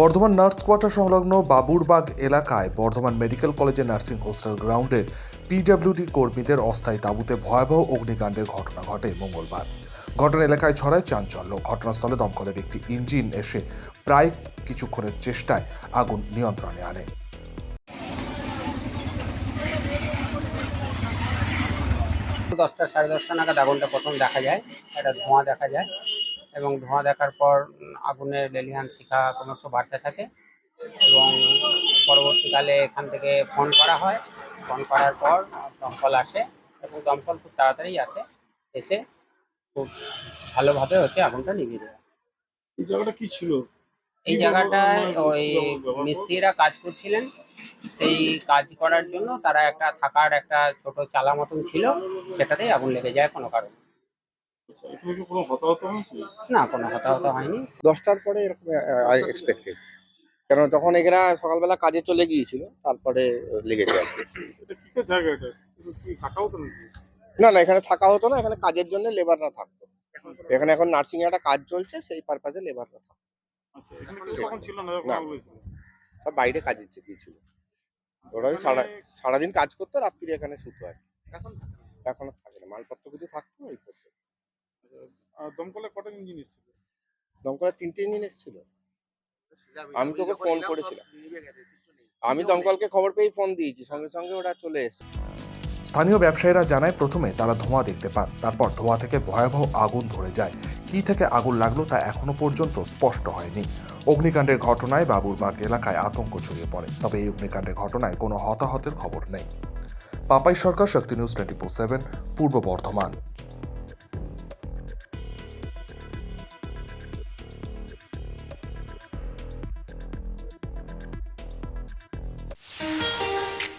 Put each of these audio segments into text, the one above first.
Bardhaman nurse quarter সংলগ্ন বাবুরবাগ এলাকায় Bardhaman medical কলেজের নার্সিং হোস্টেল গ্রাউন্ডের পিডব্লিউডি কর্মীদের অস্থায়ী তাঁবুতে ভয়াবহ অগ্নিকাণ্ডের ঘটনা ঘটে মঙ্গলবার। ঘটনা এলাকায় ছড়ায় চাঞ্চল্য। ঘটনাস্থলে দমকলের একটি ইঞ্জিন এসে প্রায় কিছুক্ষণের চেষ্টায় আগুন নিয়ন্ত্রণে আনে। দশটা সাড়ে দশটা নাগাদ আগুনটা প্রথম দেখা যায়। একটা ধোঁয়া দেখা যায়। এবং ধোঁয়া দেখার পর আগুনের লেলিহান শিখা ক্রমশ বাড়তে থাকে এবং পরবর্তীকালে এখান থেকে ফোন করা হয়। ফোন করার পর দমকল আসে এবং দমকল খুব তাড়াতাড়ি আসে এসে খুব ভালোভাবে হচ্ছে আগুনটা নিভিয়ে দেয়। এই জায়গাটা কি ছিল? এই জায়গাটায় ওই মিস্ত্রিরা কাজ করছিলেন। সেই কাজ করার জন্য তারা একটা থাকার একটা ছোট চালা মতন ছিল সেটাতেই আগুন লেগে যায় কোনো কারণে। না কোনো হতাহত হয়নি। দশটার পরে এরকম এক্সপেক্টেড কারণ তখন এরা সকালবেলা কাজে চলে গিয়েছিল তারপরে লেগেছে আর না না এখানে থাকা হতো না এখানে কাজের জন্য লেবাররা থাকতো। এখানে এখন নার্সিং এ একটা কাজ চলছে সেই পারপাজে লেবাররা থাকতো। আচ্ছা? সব বাইরে কাজের গিয়েছিল ওরা সারা সারাদিন কাজ করতো রাত্রিরে এখানে শুতো আর। এখন থাকে না। মালপত্র কিছু থাকতো এই করতো। দমকলে কটা ইঞ্জিন এসেছিল? দমকলের তিনটে ইঞ্জিন এসেছিল। আমি তোকে ফোন করেছিলাম। আমি দমকলকে খবর পেয়ে ফোন দিয়েছি সঙ্গে সঙ্গে ওরা চলে এসেছে। স্থানীয় ব্যবসায়ীরা জানায় প্রথমে তারা ধোঁয়া দেখতে পান তারপর ধোঁয়া থেকে ভয়াবহ আগুন ধরে যায়। কী থেকে আগুন লাগল তা এখনও পর্যন্ত স্পষ্ট হয়নি। অগ্নিকাণ্ডের ঘটনায় বাবুরবাগ এলাকায় আতঙ্ক ছড়িয়ে পড়ে তবে এই অগ্নিকাণ্ডের ঘটনায় কোনো হতাহতের খবর নেই। Papai Sarkar Shakti news twenty four seven Purba Bardhaman.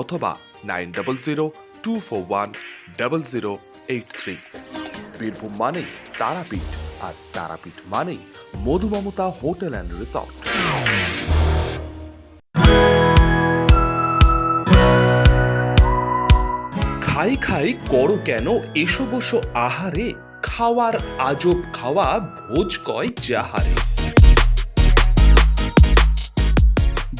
অথবা nine double zero two four one double zero eight three. Birbhum মানেই তারাপীঠ, আর তারাপীঠ মানেই Madhu Mamata hotel and resort. খাই খাই করো কেন, এসো বসো আহারে, খাওয়ার আজব খাওয়া, ভোজ কয় যাহারে।